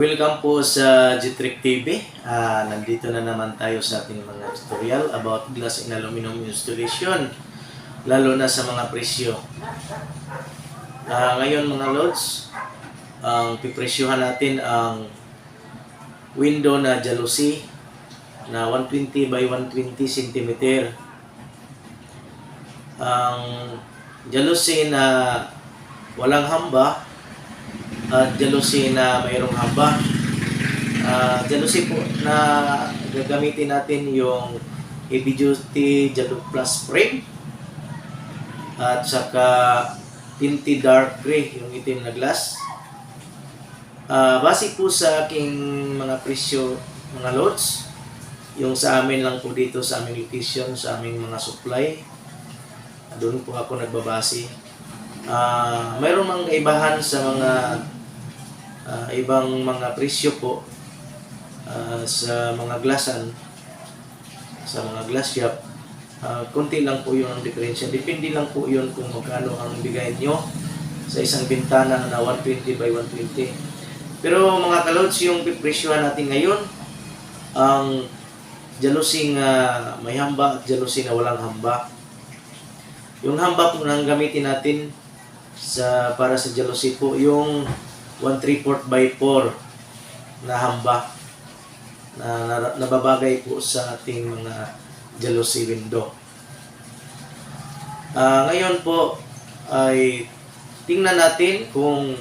Welcome po sa Jitrick TV. Ah, nandito na naman tayo sa ating mga tutorial about glass and aluminum installation, lalo na sa mga presyo. Ah, ngayon mga lods, ang pipresyohan natin ang window na jalousie na 120 by 120 cm. Ang jalousie na walang hamba at jealousy na mayroong hamba. Ah, jealousy po na gagamitin natin yung heavy duty Jalo Plus frame at saka tinted dark gray yung itim na glass. Ah, base po sa aking mga presyo mga loads, yung sa amin lang po dito sa aming location, sa aming mga supply, doon po ako nagbabase. Ah, mayroong mga kaibahan sa mga ah, ibang mga presyo po ah, sa mga glasan sa mga glass shop ah, konti lang po yun ang diferensya. Depende lang po yun kung magkano ang bigay nyo sa isang bintana na 120 by 120 pero mga kalods yung pipresyohan natin ngayon ang jalousie nga may hamba at jalousie na walang hamba. Yung hamba po nang gamitin natin sa para sa jealousy po yung 1 3 by 4 na hamba na, na nababagay po sa ating mga jealousy window. Ah, ngayon po ay tingnan natin kung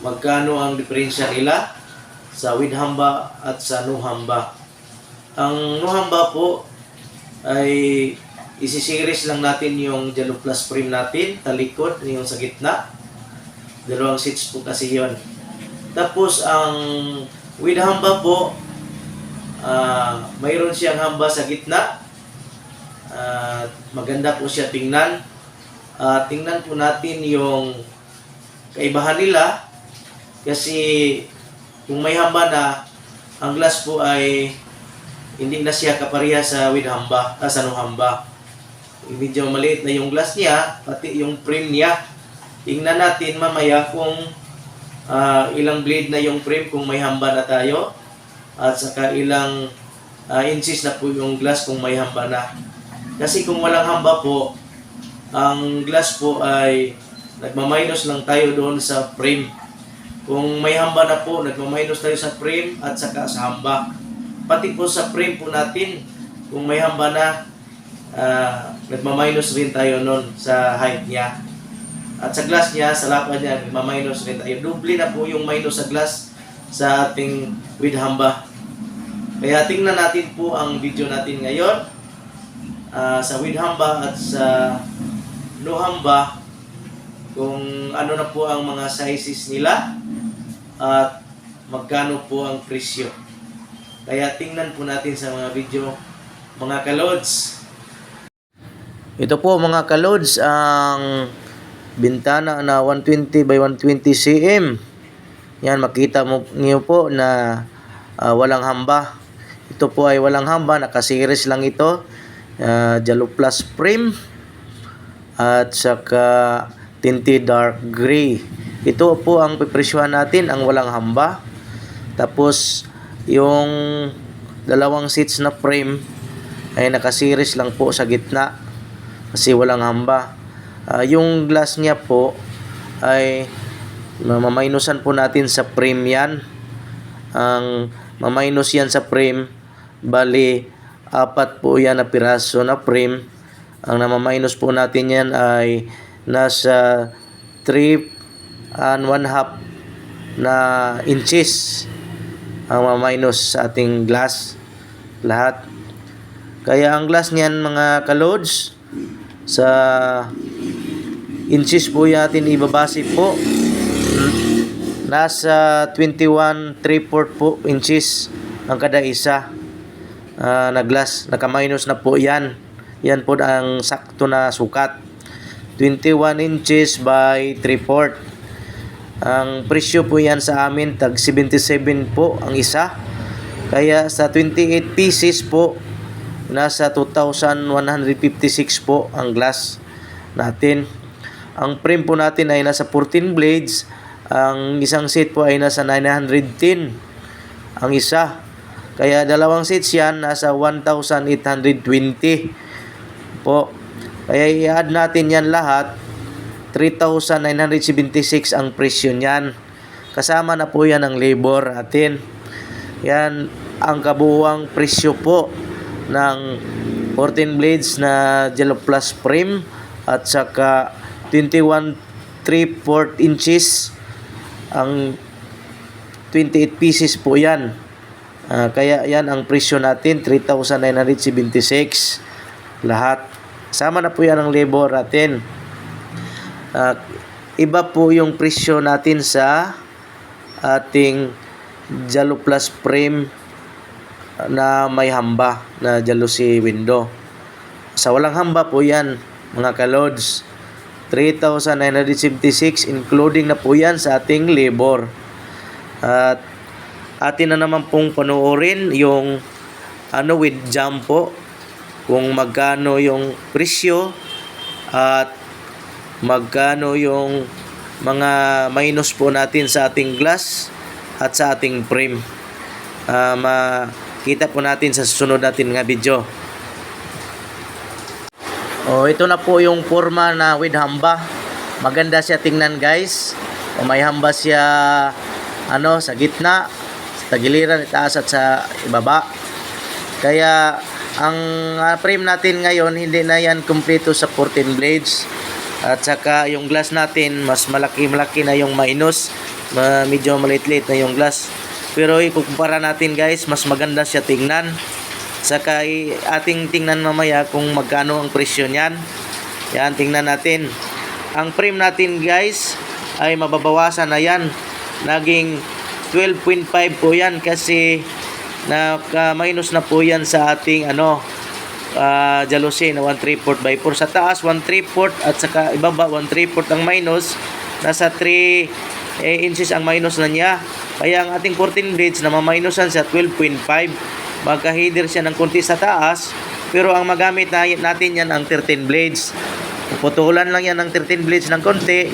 magkano ang diferensya nila sa with hamba at sa no hamba. Ang no hamba po ay isisiris lang natin yung Jello Plus frame natin, talikod, yung sa gitna. Dalawang seats po kasi yon. Tapos ang with hamba po, ah, mayroon siyang hamba sa gitna. At maganda po siya tingnan. Ah, tingnan po natin yung kaibahan nila kasi kung may hamba na, ang glass po ay hindi na siya kapareha sa with hamba, ah, sa no hamba medyo maliit na yung glass niya, pati yung frame niya. Tingnan natin mamaya kung ah, ilang blade na yung frame kung may hamba na tayo. At saka ilang ah, inches na po yung glass kung may hamba na. Kasi kung walang hamba po, ang glass po ay nagmaminus lang tayo doon sa frame. Kung may hamba na po, nagmaminus tayo sa frame at saka sa hamba. Pati po sa frame po natin, kung may hamba na, ah, nagmaminus rin tayo nun sa height niya. At sa glass niya, sa lapad niya, nagmaminus rin tayo. Doble na po yung minus sa glass sa ating with hamba. Kaya tingnan natin po ang video natin ngayon ah, sa with hamba at sa no hamba kung ano na po ang mga sizes nila at magkano po ang presyo. Kaya tingnan po natin sa mga video mga kalods. Ito po mga kalods ang bintana na 120 by 120 cm. Yan makita mo niyo po na ah, walang hamba. Ito po ay walang hamba, naka-series lang ito. Uh, Jalo Plus frame at saka tinted dark gray. Ito po ang pipresyohan natin, ang walang hamba. Tapos yung dalawang seats na frame ay naka-series lang po sa gitna kasi walang hamba. Ah, yung glass niya po ay mamaminusan po natin sa frame yan. Ang maminus yan sa frame, bali apat po yan na piraso na frame. Ang namaminus po natin yan ay nasa 3 and 1 half na inches ang maminus sa ating glass lahat. Kaya ang glass niyan mga kalods sa inches po natin ibabase po. Nasa 21 3/4 po inches ang kada isa. Ah, na glass naka-minus na po yan. Yan po ang sakto na sukat. 21 inches by 3/4 ang presyo po yan sa amin tag 77 po ang isa. Kaya sa 28 pieces po nasa 2,156 po ang glass natin. Ang frame po natin ay nasa 14 blades Ang isang seat po ay nasa 910 ang isa. Kaya dalawang seats yan nasa 1,820 po. Kaya i-add natin yan lahat 3,976 ang presyo niyan. Kasama na po yan ang labor natin. Yan ang kabuuang presyo po ng 14 blades na Jello Plus frame at saka 21 3/4 inches ang 28 pieces po yan. Ah, kaya yan ang presyo natin 3,976 lahat. Sama na po yan ang labor natin. Ah, iba po yung presyo natin sa ating Jalo Plus frame na may hamba na jealousy window. Sa walang hamba po yan, mga kalods. 3,976 including na po yan sa ating labor. At atin na naman pong panoorin yung ano with jump po kung magkano yung presyo at magkano yung mga minus po natin sa ating glass at sa ating frame. Ah, makita po natin sa susunod natin nga video. Oh, ito na po yung forma na with hamba. Maganda siya tingnan, guys. O may hamba siya ano sa gitna, sa tagiliran, itaas at sa ibaba. Kaya ang ah, frame natin ngayon hindi na yan kumpleto sa 14 blades. At saka yung glass natin mas malaki-malaki na yung minus, medyo maliit-liit na yung glass. Pero ikukumpara natin guys, mas maganda siya tingnan. Saka i- ating tingnan mamaya kung magkano ang presyo niyan. Yan, tingnan natin. Ang frame natin guys ay mababawasan na yan. Naging 12.5 po yan kasi naka-minus na po yan sa ating ano uh, jealousy na 1 3 by 4 sa taas 1 3 at saka ibaba 1 3 ang minus nasa 3 eh, inches ang minus na niya kaya ang ating 14 blades na maminusan sa 12.5 magka-header siya ng konti sa taas pero ang magamit na, natin yan ang 13 blades puputulan lang yan ng 13 blades ng konti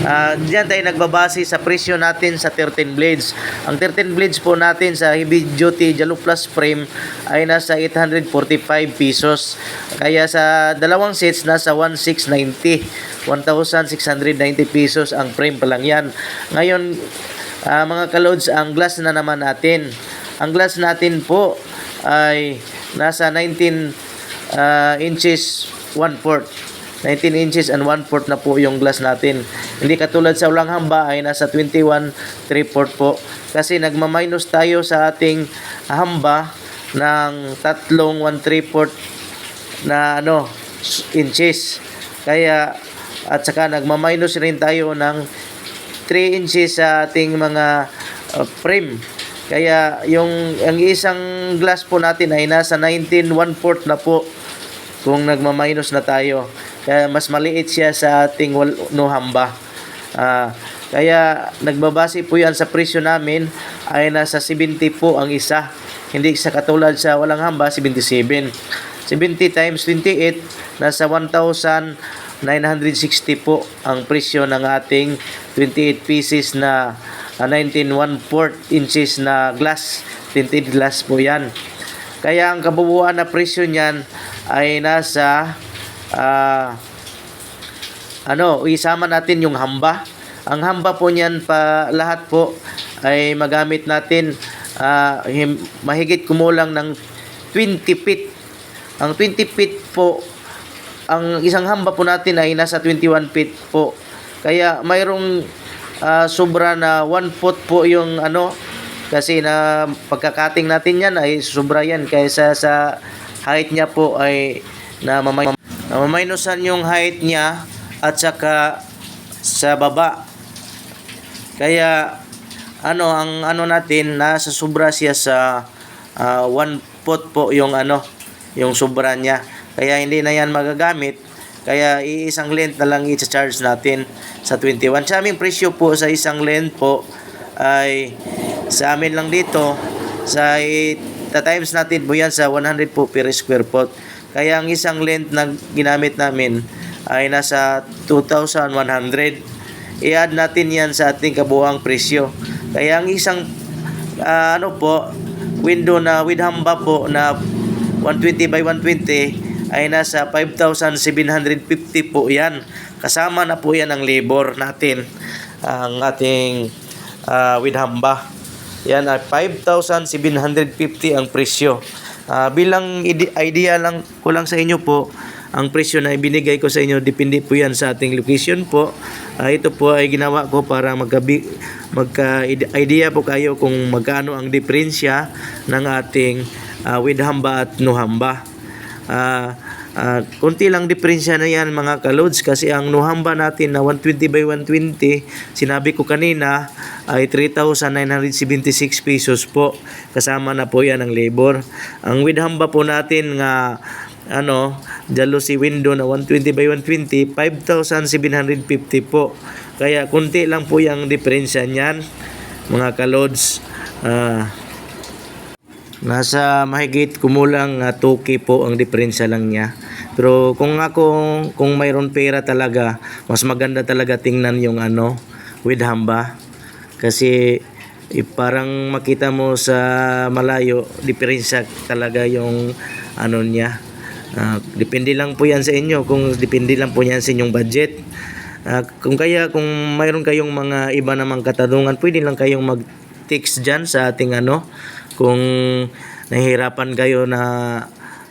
Ah, diyan tayo nagbabase sa presyo natin sa 13 blades. Ang 13 blades po natin sa heavy duty Jalo Plus frame ay nasa 845 pesos. Kaya sa dalawang sets nasa 1690. 1690 pesos ang frame pa lang yan. Ngayon ah, mga kalods ang glass na naman natin. Ang glass natin po ay nasa 19 ah, inches 1 fourth 19 inches and 1 fourth na po yung glass natin. Hindi katulad sa ulang hamba ay nasa 21 3 fourth po. Kasi nagma-minus tayo sa ating hamba ng tatlong 1 3 fourth na ano inches. Kaya at saka nagma-minus rin tayo ng 3 inches sa ating mga uh, frame. Kaya yung ang isang glass po natin ay nasa 19 1 fourth na po kung nagma-minus na tayo. Kaya mas maliit siya sa ating wal, no hamba. Ah, kaya nagbabase po yan sa presyo namin ay nasa 70 po ang isa. Hindi sa katulad sa walang hamba, 77. 70 times 28, nasa 1,960 po ang presyo ng ating 28 pieces na ah, 19 1/4 inches na glass. Tinted glass po yan. Kaya ang kabubuan na presyo niyan ay nasa ah ano, isama natin yung hamba. Ang hamba po niyan pa lahat po ay magamit natin him- mahigit kumulang ng 20 feet. Ang 20 feet po, ang isang hamba po natin ay nasa 21 feet po. Kaya mayroong ah, sobra na 1 foot po yung ano, kasi na pagkakating natin yan ay sobra yan kaysa sa height niya po ay na mamay na yung height niya at saka sa baba. Kaya ano ang ano natin nasa sobra siya sa 1 foot po yung ano yung sobra niya. Kaya hindi na yan magagamit. Kaya iisang length na lang i-charge natin sa 21. Sa aming presyo po sa isang length po ay sa amin lang dito sa times natin po yan sa 100 po per square foot. Kaya ang isang length na ginamit namin ay nasa 2,100. i-add natin yan sa ating kabuang presyo. Kaya ang isang ah, ano po, window na with hamba po na 120 by 120 ay nasa 5,750 po yan. Kasama na po yan ang labor natin, ang ating ah, with hamba. Yan ay 5,750 ang presyo. Ah, bilang ide- idea lang ko lang sa inyo po, ang presyo na ibinigay ko sa inyo, depende po yan sa ating location po. Ah, ito po ay ginawa ko para magkabi, magka-idea po kayo kung magkano ang diferensya ng ating ah, with hamba at no. Ah, ah, kunti lang diferensya na yan mga kalods kasi ang nuhamba natin na 120 by 120 sinabi ko kanina ay 3,976 pesos po. Kasama na po yan ang labor. Ang with po natin nga ano jealousy window na 120 by 120 5,750 po. Kaya kunti lang po yung diferensya niyan mga kalods ah Nasa mahigit kumulang uh, 2K po ang diferensya lang niya. Pero kung ako, kung mayroon pera talaga, mas maganda talaga tingnan yung ano, with hamba. Kasi eh, parang makita mo sa malayo, diferensya talaga yung ano niya. Ah, depende lang po yan sa inyo, kung depende lang po yan sa inyong budget. Ah, kung kaya, kung mayroon kayong mga iba namang katanungan, pwede lang kayong mag-text dyan sa ating ano, kung nahihirapan kayo na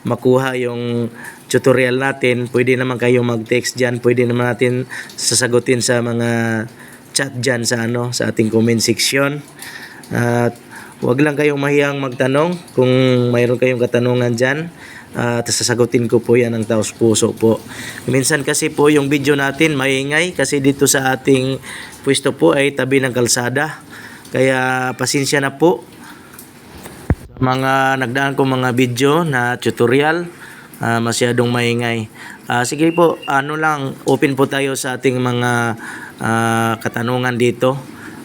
makuha yung tutorial natin, pwede naman kayo mag-text dyan, pwede naman natin sasagutin sa mga chat dyan sa ano sa ating comment section. At wag lang kayong mahiyang magtanong kung mayroon kayong katanungan dyan. At sasagutin ko po yan ng taos puso po. Minsan kasi po yung video natin maingay kasi dito sa ating pwesto po ay tabi ng kalsada. Kaya pasensya na po mga nagdaan ko mga video na tutorial ah, masyadong maingay. Ah, sige po, ano lang, open po tayo sa ating mga ah, katanungan dito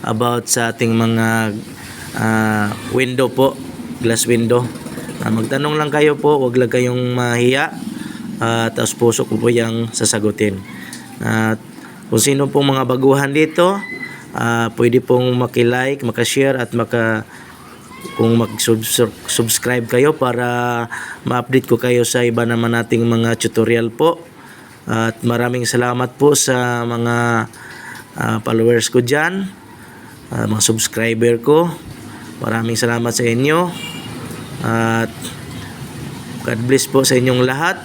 about sa ating mga ah, window po, glass window. Ah, magtanong lang kayo po, wag lang kayong mahiya. at tapos puso ko po yung sasagutin. At kung sino pong mga baguhan dito, ah, pwede pong makilike, makashare at maka kung mag-subscribe kayo para ma-update ko kayo sa iba naman nating mga tutorial po. At maraming salamat po sa mga ah, followers ko dyan, ah, mga subscriber ko. Maraming salamat sa inyo. At God bless po sa inyong lahat.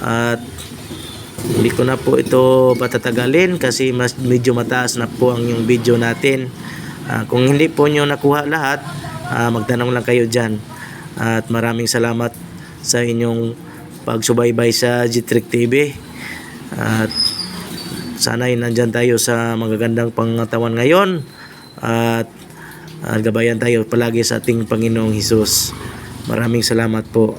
At hindi ko na po ito patatagalin kasi mas medyo mataas na po ang yung video natin. Ah, kung hindi po nyo nakuha lahat, ah, magtanong lang kayo dyan. At maraming salamat sa inyong pagsubaybay sa Jitrick TV. At sana'y nandyan tayo sa magagandang pangatawan ngayon. At gabayan tayo palagi sa ating Panginoong Hesus. Maraming salamat po.